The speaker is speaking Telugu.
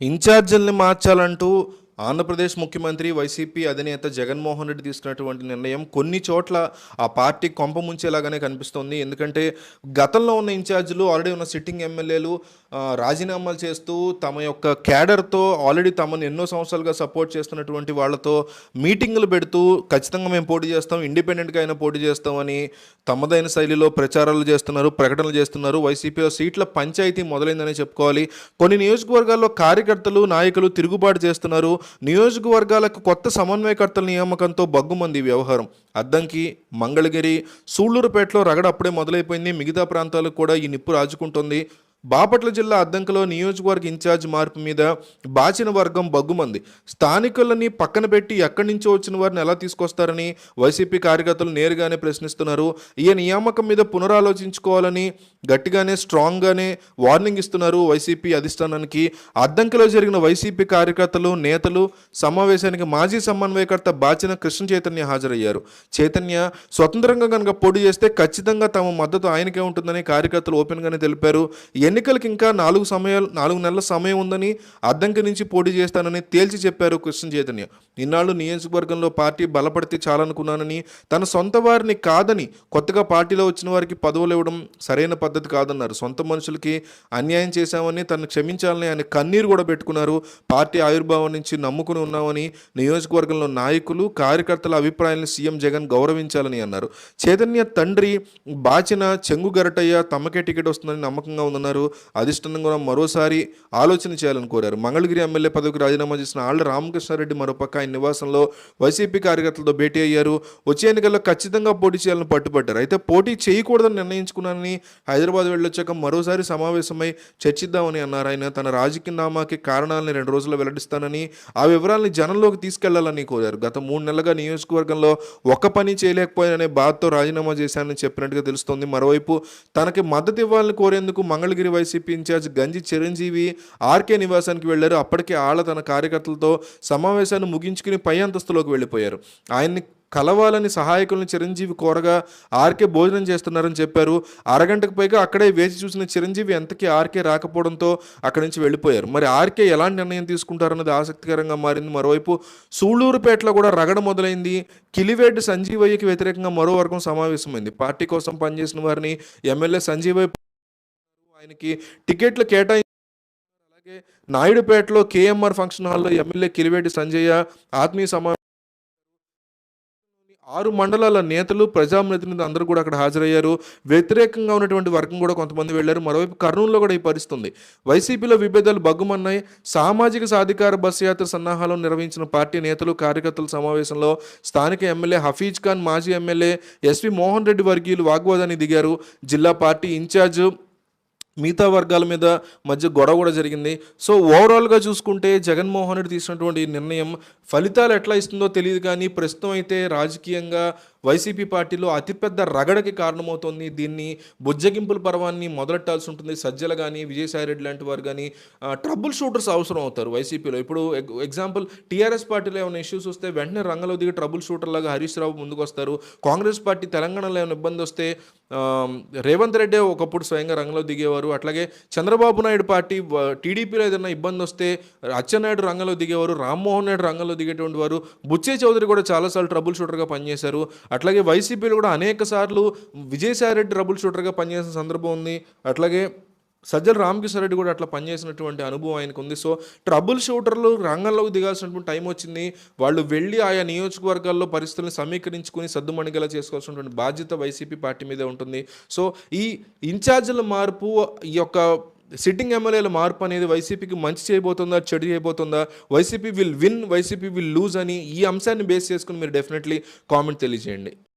ఇన్ఛార్జీల్ని మార్చాలంటూ ఆంధ్రప్రదేశ్ ముఖ్యమంత్రి వైసీపీ అధినేత జగన్మోహన్ రెడ్డి తీసుకున్నటువంటి నిర్ణయం కొన్ని చోట్ల ఆ పార్టీ కొంప ముంచేలాగానే కనిపిస్తోంది. ఎందుకంటే గతంలో ఉన్న ఇన్ఛార్జీలు ఆల్రెడీ ఉన్న సిట్టింగ్ ఎమ్మెల్యేలు రాజీనామాలు చేస్తూ తమ యొక్క క్యాడర్తో ఆల్రెడీ తమను ఎన్నో సంవత్సరాలుగా సపోర్ట్ చేస్తున్నటువంటి వాళ్ళతో మీటింగులు పెడుతూ ఖచ్చితంగా మేము పోటీ చేస్తాం ఇండిపెండెంట్గా అయినా పోటీ చేస్తామని తమదైన శైలిలో ప్రచారాలు చేస్తున్నారు ప్రకటనలు చేస్తున్నారు. వైసీపీలో సీట్ల పంచాయతీ మొదలైందని చెప్పుకోవాలి. కొన్ని నియోజకవర్గాల్లో కార్యకర్తలు నాయకులు తిరుగుబాటు చేస్తున్నారు. నియోజకవర్గాలకు కొత్త సమన్వయకర్తల నియామకంతో బగ్గుమంది వ్యవహారం. అద్దంకి మంగళగిరి సూళ్ళూరుపేటలో రగడ అప్పుడే మొదలైపోయింది. మిగతా ప్రాంతాలకు కూడా ఈ నిప్పు రాజుకుంటుంది. బాపట్ల జిల్లా అద్దంకలో నియోజకవర్గ ఇన్ఛార్జ్ మార్పు మీద బాచిన వర్గం బగ్గుమంది. స్థానికులని పక్కన పెట్టి ఎక్కడి నుంచో వచ్చిన వారిని ఎలా తీసుకొస్తారని వైసీపీ కార్యకర్తలు నేరుగానే ప్రశ్నిస్తున్నారు. ఈ నియామకం మీద పునరాలోచించుకోవాలని గట్టిగానే స్ట్రాంగ్గానే వార్నింగ్ ఇస్తున్నారు వైసీపీ అధిష్టానానికి. అద్దంకిలో జరిగిన వైసీపీ కార్యకర్తలు నేతలు సమావేశానికి మాజీ సమన్వయకర్త బాచిన కృష్ణ చైతన్య హాజరయ్యారు. చైతన్య స్వతంత్రంగా కనుక పోటీ చేస్తే ఖచ్చితంగా తమ మద్దతు ఆయనకే ఉంటుందని కార్యకర్తలు ఓపెన్గానే తెలిపారు. ఎన్నికలకు ఇంకా నాలుగు సమయాలు నాలుగు నెలల సమయం ఉందని అద్దంకి నుంచి పోటీ చేస్తానని తేల్చి చెప్పారు కృష్ణ చైతన్య. ఇన్నాళ్ళు నియోజకవర్గంలో పార్టీ బలపడితే చాలనుకున్నానని తన సొంత వారిని కాదని కొత్తగా పార్టీలో వచ్చిన వారికి పదవులు ఇవ్వడం సరైన పద్ధతి కాదన్నారు. సొంత మనుషులకి అన్యాయం చేశామని తను క్షమించాలని ఆయన కన్నీరు కూడా పెట్టుకున్నారు. పార్టీ ఆవిర్భావం నుంచి నమ్ముకుని ఉన్నామని నియోజకవర్గంలో నాయకులు కార్యకర్తల అభిప్రాయాలను సీఎం జగన్ గౌరవించాలని అన్నారు. చైతన్య తండ్రి బాచిన చెంగు గరటయ్య తమకే టికెట్ వస్తుందని నమ్మకంగా ఉందన్నారు. అధిష్టానం కూడా మరోసారి ఆలోచన చేయాలని కోరారు. మంగళగిరి ఎమ్మెల్యే పదవికి రాజీనామా చేసిన ఆళ్ళ రామకృష్ణారెడ్డి మరోపక్క ఆయన నివాసంలో వైసీపీ కార్యకర్తలతో భేటీ అయ్యారు. వచ్చే ఎన్నికల్లో ఖచ్చితంగా పోటీ చేయాలని పట్టుబట్టారు. అయితే పోటీ చేయకూడదని నిర్ణయించుకున్నానని హైదరాబాద్ వెళ్ళొచ్చాక మరోసారి సమావేశమై చర్చిద్దామని అన్నారు. ఆయన తన రాజకీయ నామాకి కారణాలని రెండు రోజుల్లో వెల్లడిస్తానని ఆ వివరాలని జనంలోకి తీసుకెళ్ళాలని కోరారు. గత మూడు నెలలుగా నియోజకవర్గంలో ఒక్క పని చేయలేకపోయాననే బాధతో రాజీనామా చేశానని చెప్పినట్టుగా తెలుస్తోంది. మరోవైపు తనకి మద్దతు ఇవ్వాలని కోరేందుకు మంగళగిరి వైసీపీ ఇన్ఛార్జ్ గంజి చిరంజీవి ఆర్కే నివాసానికి వెళ్ళారు అప్పటికే ఆళ్ళ తన కార్యకర్తలతో సమావేశాన్ని ముగించుకుని పై అంతస్తులోకి వెళ్ళిపోయారు. ఆయన్ని కలవాలని సహాయకులను చిరంజీవి కోరగా ఆర్కే భోజనం చేస్తున్నారని చెప్పారు. అరగంటకు పైగా అక్కడే వేచి చూసిన చిరంజీవి ఎంతకీ ఆర్కే రాకపోవడంతో అక్కడి నుంచి వెళ్ళిపోయారు. మరి ఆర్కే ఎలాంటి నిర్ణయం తీసుకుంటారన్నది ఆసక్తికరంగా మారింది. మరోవైపు సూళ్ళూరుపేటలో కూడా రగడ మొదలైంది. కిలివేడ్డి సంజీవయ్యకి వ్యతిరేకంగా మరో వర్గం సమావేశమైంది. పార్టీ కోసం పనిచేసిన వారిని ఎమ్మెల్యే సంజీవయ్య ఆయనకి టికెట్లు కేటాయి అలాగే నాయుడుపేటలో కేఎంఆర్ ఫంక్షన్ హాల్లో ఎమ్మెల్యే కిలివేటి సంజయ్య ఆత్మీయ సమావేశం ఆరు మండలాల నేతలు ప్రజాప్రతినిధులు అందరూ కూడా అక్కడ హాజరయ్యారు. వ్యతిరేకంగా ఉన్నటువంటి వర్గం కూడా కొంతమంది వెళ్ళారు. మరోవైపు కర్నూలులో కూడా ఈ పరిస్థితుంది వైసీపీలో విభేదాలు బగ్గుమన్నాయి సామాజిక సాధికార బస్సు యాత్ర సన్నాహాలు నిర్వహించిన పార్టీ నేతలు కార్యకర్తల సమావేశంలో స్థానిక ఎమ్మెల్యే హఫీజ్ ఖాన్ మాజీ ఎమ్మెల్యే ఎస్వి మోహన్ రెడ్డి వర్గీయులు వాగ్వాదానికి దిగారు. జిల్లా పార్టీ ఇన్ఛార్జ్ మిగతా వర్గాల మీద మధ్య గొడవ కూడా జరిగింది. సో ఓవరాల్గా చూసుకుంటే జగన్మోహన్ రెడ్డి తీసుకున్నటువంటి నిర్ణయం ఫలితాలు ఎట్లా ఇస్తుందో తెలియదు కానీ ప్రస్తుతం అయితే రాజకీయంగా వైసీపీ పార్టీలో అతిపెద్ద రగడకి కారణమవుతోంది. దీన్ని బుజ్జగింపుల పర్వాన్ని మొదలెట్టాల్సి ఉంటుంది. సజ్జల కానీ విజయసాయి రెడ్డి లాంటి వారు కానీ ట్రబుల్ షూటర్స్ అవసరం అవుతారు వైసీపీలో. ఇప్పుడు ఎగ్జాంపుల్ టీఆర్ఎస్ పార్టీలో ఏమైనా ఇష్యూస్ వస్తే వెంటనే రంగంలో దిగి ట్రబుల్ షూటర్ లాగా హరీష్ రావు ముందుకు వస్తారు. కాంగ్రెస్ పార్టీ తెలంగాణలో ఏమైనా ఇబ్బంది వస్తే రేవంత్ రెడ్డి ఒకప్పుడు స్వయంగా రంగంలో దిగేవారు. అట్లాగే చంద్రబాబు నాయుడు పార్టీ టీడీపీలో ఏదైనా ఇబ్బంది వస్తే అచ్చెన్నాయుడు రంగంలో దిగేవారు. రామ్మోహన్ నాయుడు రంగంలో దిగేటువంటి వారు. బుచ్చే చౌదరి కూడా చాలాసార్లు ట్రబుల్ షూటర్గా పనిచేశారు. అట్లాగే వైసీపీలో కూడా అనేక సార్లు విజయసాయిరెడ్డి రెడ్డి ట్రబుల్ షూటర్గా పనిచేసిన సందర్భం ఉంది. అట్లాగే సజ్జల రామకృష్ణ రెడ్డి కూడా అట్లా పనిచేసినటువంటి అనుభవం ఆయనకు ఉంది సో ట్రబుల్ షూటర్లు రంగంలోకి దిగాల్సినటువంటి టైం వచ్చింది. వాళ్ళు వెళ్ళి ఆయా నియోజకవర్గాల్లో పరిస్థితులను సమీకరించుకుని సద్దుమణిగేలా చేసుకోవాల్సినటువంటి బాధ్యత వైసీపీ పార్టీ మీదే ఉంటుంది. సో ఈ ఇన్ఛార్జీల మార్పు ఈ యొక్క సిట్టింగ్ ఎమ్మెల్యేల మార్పు అనేది వైసీపీకి మంచి చేయబోతుందా చెడు చేయబోతుందా? YCP will win YCP will lose అని ఈ అంశాన్ని బేస్ చేసుకుని మీరు డెఫినెట్లీ కామెంట్ తెలియజేయండి.